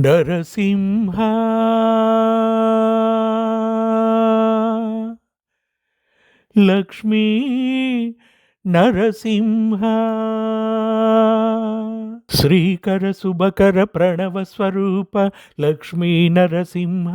నరసింహ లక్ష్మీ నరసింహ శ్రీకర శుభకర ప్రణవ స్వరూప లక్ష్మీ నరసింహ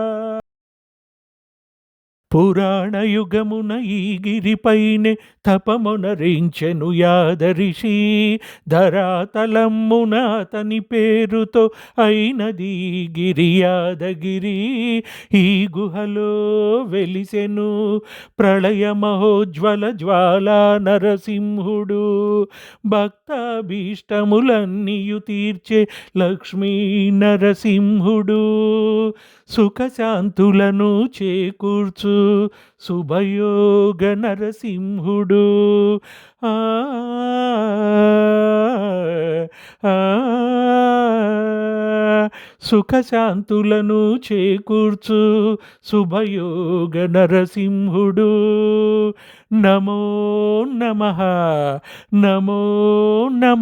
పురాణ యుగమున ఈ గిరిపైనే తపమునరించెను యాదరిషి. ధరాతలమ్మున అతని పేరుతో అయినది గిరి యాదగిరి. ఈ గుహలో వెలిసెను ప్రళయ మహోజ్వల జ్వాల నరసింహుడు. భక్తాభీష్టములన్నీయు తీర్చే లక్ష్మీ నరసింహుడు. సుఖశాంతులను చేకూర్చు శుభయోగ నరసింహుడు. ఆ సుఖశాంతులను చేకూర్చు శుభయోగ నరసింహుడు. నమో నమ నమో నమ.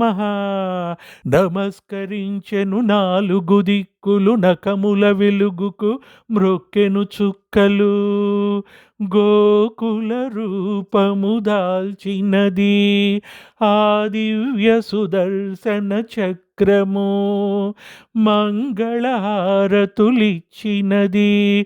నమస్కరించెను నాలుగు దిక్కులు నకముల వెలుగుకు మ్రొక్కెను చుక్కలు. గోకుల రూపము దాల్చినది. ఆ దివ్య సుదర్శన చక్రము మంగళహారతులిచ్చినది.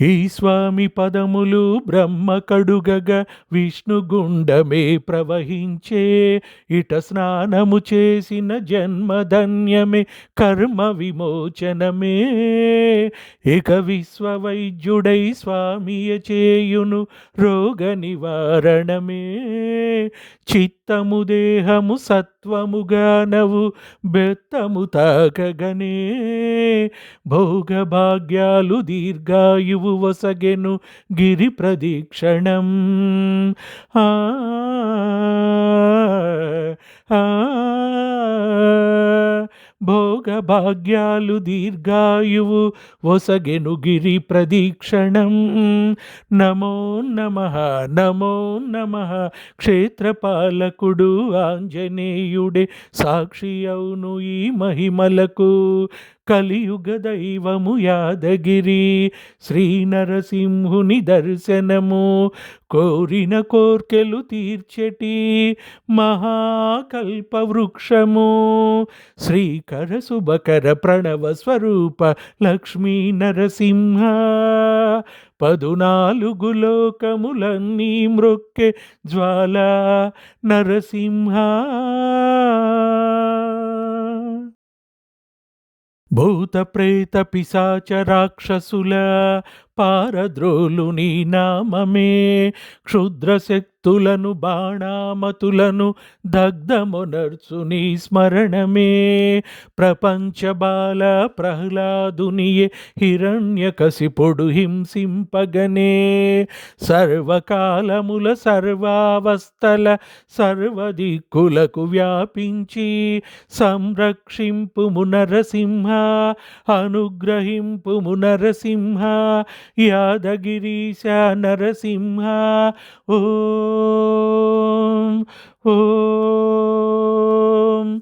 ఈ స్వామి పదములు బ్రహ్మ కడుగగ విష్ణుగుండమే ప్రవహించే. ఇట స్నానము చేసిన జన్మధన్యమే కర్మ విమోచనమే. ఇక విశ్వవైద్యుడై స్వామియ చేయును రోగ నివారణమే. చిత్తము దేహము సత్ సత్వముగానవు బెత్తము తాకగనే. భోగభాగ్యాలు దీర్ఘాయువు వసగెను గిరి ప్రదీక్షణం. ఆ ఆ, భోగభాగ్యాలు దీర్ఘాయువు వసగెను గిరి ప్రదీక్షణం. నమో నమ నమో నమ. క్షేత్రపాలకుడు ఆంజనేయుడే సాక్షి అవును ఈ మహిమలకు. కలియుగ దైవము యాదగిరి శ్రీ నరసింహుని దర్శనము. కోరిన కోర్కెలు తీర్చెటి మహాకల్పవృక్షము. శ్రీకర శుభకర ప్రణవ స్వరూప లక్ష్మీ నరసింహ. పదునాలుగు లోకములన్నీ మృక్కె జ్వాల నరసింహ. భూత ప్రేత పిశాచ రాక్షసుల పారద్రోలు నీ నామమే. క్షుద్రశక్తులను బాణామతులను దగ్ధమునర్చు నీ స్మరణమే. ప్రపంచ బాల ప్రహ్లాదునియే హిరణ్య కసిపొడు హింసింపగనే. సర్వకాలముల సర్వావస్థల సర్వదిక్కులకు వ్యాపించి సంరక్షింపు మునరసింహ అనుగ్రహింపు మునరసింహ యాదగిరీశ నరసింహ. ఓం ఓం